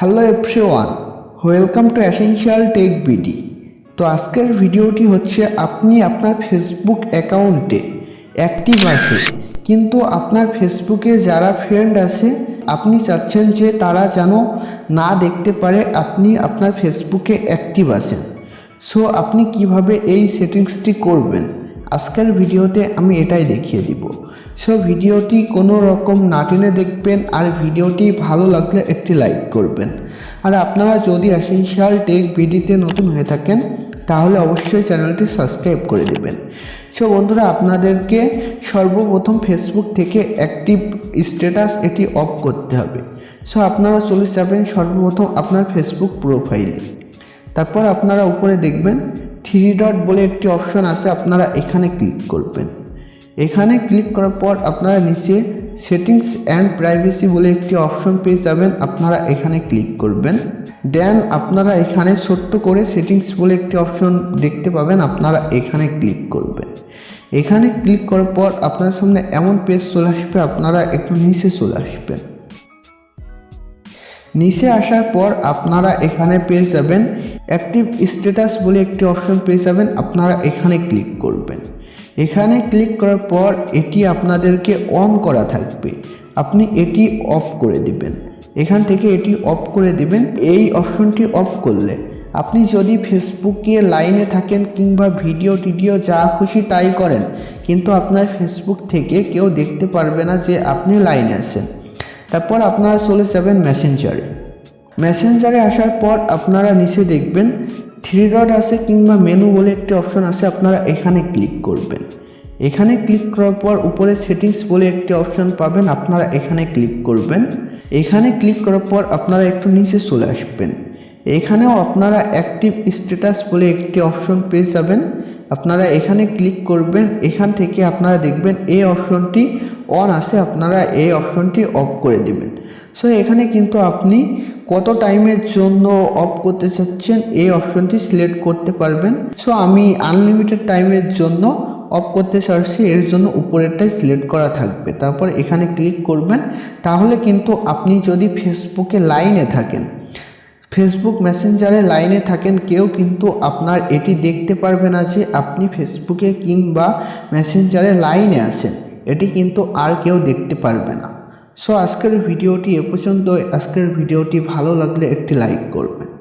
Hello everyone welcome to essential tech BD তো আজকের ভিডিওটি হচ্ছে আপনি আপনার ফেসবুক অ্যাকাউন্টে অ্যাক্টিভ আছে, কিন্তু আপনার ফেসবুকে যারা ফ্রেন্ড আছে, আপনি চাচ্ছেন যে তারা যেন না দেখতে পারে আপনি আপনার ফেসবুকে অ্যাক্টিভ আছেন। সো আপনি কীভাবে এই সেটিংসটি করবেন? আজকের ভিডিওতে আমি এটাই দেখিয়ে দিব। সো ভিডিওটি কোনো রকম না টেনে দেখবেন আর ভিডিওটি ভালো লাগলে একটি লাইক করবেন। আর আপনারা যদি অ্যাসেনশিয়াল টেক ভিডিওতে নতুন হয়ে থাকেন, তাহলে অবশ্যই চ্যানেলটি সাবস্ক্রাইব করে দেবেন। সো বন্ধুরা, আপনাদেরকে সর্বপ্রথম ফেসবুক থেকে অ্যাক্টিভ স্ট্যাটাস এটি অফ করতে হবে। সো আপনারা চলে যাবেন সর্বপ্রথম আপনার ফেসবুক প্রোফাইলে তারপর আপনারা উপরে দেখবেন থ্রি ডট বলে একটি অপশন আছে, আপনারা এখানে ক্লিক করবেন। এখানে ক্লিক করার পর আপনারা নিচে সেটিংস অ্যান্ড প্রাইভেসি বলে একটি অপশন পেয়ে যাবেন, আপনারা এখানে ক্লিক করবেন। দেন আপনারা এখানে ছোট্ট করে সেটিংস বলে একটি অপশন দেখতে পাবেন, আপনারা এখানে ক্লিক করবেন। এখানে ক্লিক করার পর আপনার সামনে এমন পেজ চলে আসবে, আপনারা একটু নিচে চলে আসবেন। নিচে আসার পর আপনারা এখানে পেয়ে যাবেন অ্যাক্টিভ স্ট্যাটাস বলে একটি অপশন পেয়ে যাবেন, আপনারা এখানে ক্লিক করবেন। এখানে ক্লিক করার পর এটি আপনাদেরকে অন করা থাকবে। আপনি এটি অফ করে দিবেন। এখান থেকে এটি অফ করে দিবেন। এই অপশনটি অফ করলে আপনি যদি ফেসবুকে লাইনে থাকেন কিংবা ভিডিও টিডিও যা খুশি তাই করেন, কিন্তু আপনার ফেসবুক থেকে কেউ দেখতে পারবে না যে আপনি লাইনে আছেন। তারপর আপনারা চলে যাবেন মেসেঞ্জারে মেসেঞ্জারে আসার পর আপনারা নিচে দেখবেন থ্রি ডট আছে কিংবা মেনু বলে একটি অপশন আছে, আপনারা এখানে ক্লিক করবেন। এখানে ক্লিক করার পর উপরে সেটিংস বলে একটি অপশন পাবেন, আপনারা এখানে ক্লিক করবেন। এখানে ক্লিক করার পর আপনারা একটু নিচে চলে আসবেন। এখানেও আপনারা অ্যাক্টিভ স্ট্যাটাস বলে একটি অপশন পেয়ে যাবেন। আপনারা এখানে ক্লিক করবেন, এখান থেকে আপনারা দেখবেন এই অপশনটি অন আছে, আপনারা এই অপশনটি অফ করে দেবেন। সো এখানে কিন্তু আপনি কত টাইমের জন্য অফ করতে চাচ্ছেন, এই অপশনটি সিলেক্ট করতে পারবেন। সো আমি আনলিমিটেড টাইমের জন্য অফ করতে চাচ্ছি, এর জন্য উপরেরটাই সিলেক্ট করা থাকবে। তারপর এখানে ক্লিক করবেন, তাহলে কিন্তু আপনি যদি ফেসবুকে লাইনে থাকেন ফেসবুক মেসেঞ্জারে লাইনে থাকেন, কেউ কিন্তু আপনার এটি দেখতে পারবে না যে আপনি ফেসবুকে কিংবা মেসেঞ্জারে লাইনে আছেন। এটি কিন্তু আর কেউ দেখতে পারবে না। সো আজকের ভিডিওটি এ পর্যন্ত আজকের ভিডিওটি ভালো লাগলে একটি লাইক করবেন।